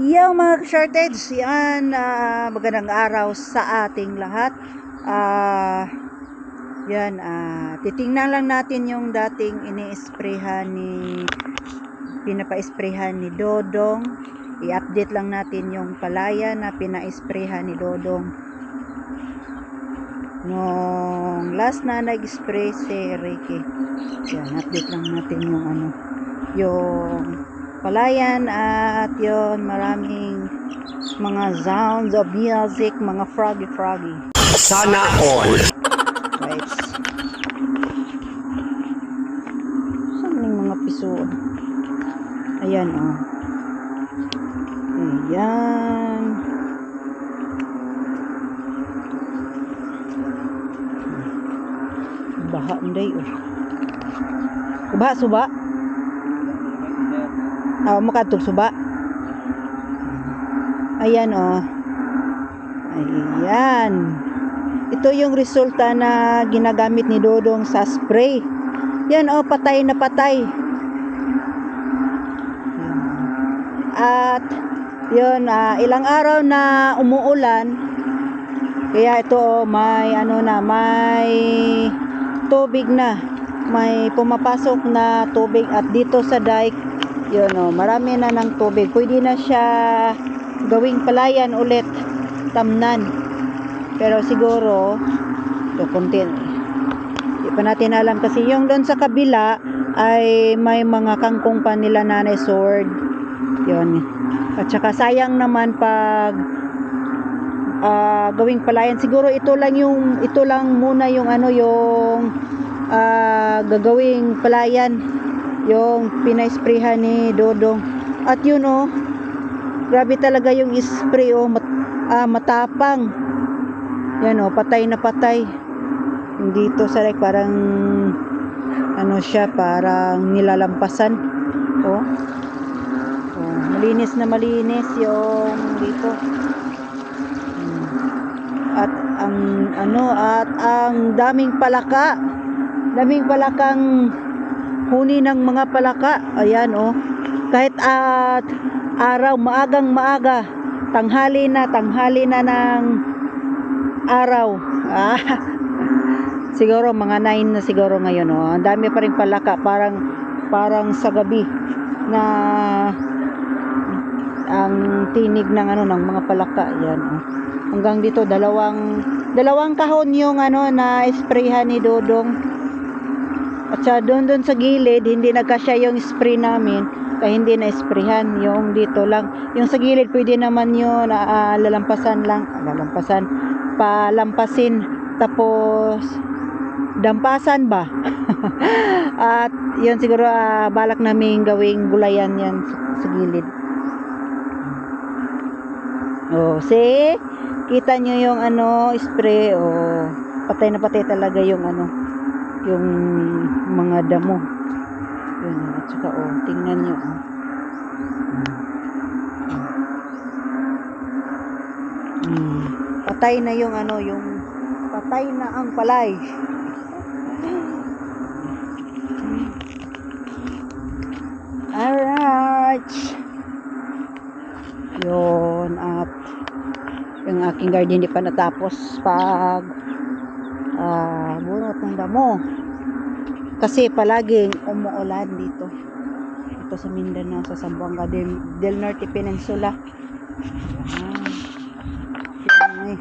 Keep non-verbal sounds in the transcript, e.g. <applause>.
Yung mga shortage, yan, ah, magandang araw sa ating lahat. Ah, yan, ah, titingnan lang natin yung dating ini-sprayhan ni, pinapa-sprayhan ni Dodong. I-update lang natin yung palaya na pina-sprayhan ni Dodong. Nung last na nag-spray si Ricky. Yan, update lang natin yung ano, yung palayan at yon maraming mga sounds of music, mga froggy froggy. Sana all. Right. Saan yung mga piso? Ayan, oh. Ayan. Baha nday, oh. Baha, suba? Ah, makatog suba? Ayan, oh. Ayan. Ito yung resulta na ginagamit ni Dodong sa spray. Yan oh, patay na patay. At yun, ah, ilang araw na umuulan. Kaya ito oh, may ano na, may tubig na. May pumapasok na tubig at dito sa dike, yun oh, marami na ng tubig. Pwede na siya gawing palayan ulit, tamnan. Pero siguro, ito konti. Hindi pa natin alam kasi yung doon sa kabila ay may mga kangkong pa nila nanay sword. Yun. At saka sayang naman pag ah, gawing palayan. Siguro ito lang yung ito lang muna yung ano yung ah, gagawing palayan yung pinaisprayhan ni Dodong. At yun oh, grabe talaga yung spray oh, mat, ah, matapang. Yan oh, patay na patay. Dito sa like, parang ano siya, parang nilalampasan. Oh. oh malinis na malinis yung dito. Hmm. At ang ano at ang daming palaka. Daming palakang huni ng mga palaka. Ayan oh. Kahit at araw maagang maaga, tanghali na, tanghali na ng araw. <laughs> Ah, siguro mga 9 na siguro ngayon oh. Ang dami pa rin palaka, parang parang sa gabi na ang tinig ng ano ng mga palaka yan oh. Hanggang dito dalawang dalawang kahon yung ano na sprayhan ni Dodong. At sa doon doon sa gilid hindi nagkasya yung spray namin. Kaya hindi na sprayhan yung dito lang. Yung sa gilid pwede naman yun ah, lalampasan lang, ah, lalampasan. Palampasin. Tapos dampasan ba? <laughs> At yun siguro ah, balak namin gawing gulayan yan sa, sa gilid. Oh see? Kita nyo yung ano spray. Oh patay na patay talaga yung ano yung mga damo yun at saka oh tingnan nyo oh Hmm. Patay na yung ano, yung patay na ang palay. Alright. Yun, at yung aking garden hindi pa natapos pag ah bunot ng damo. Kasi palaging umuulan dito. Ito sa Mindanao, sa Zamboanga del, del Norte Peninsula. Ayan. Yan, eh.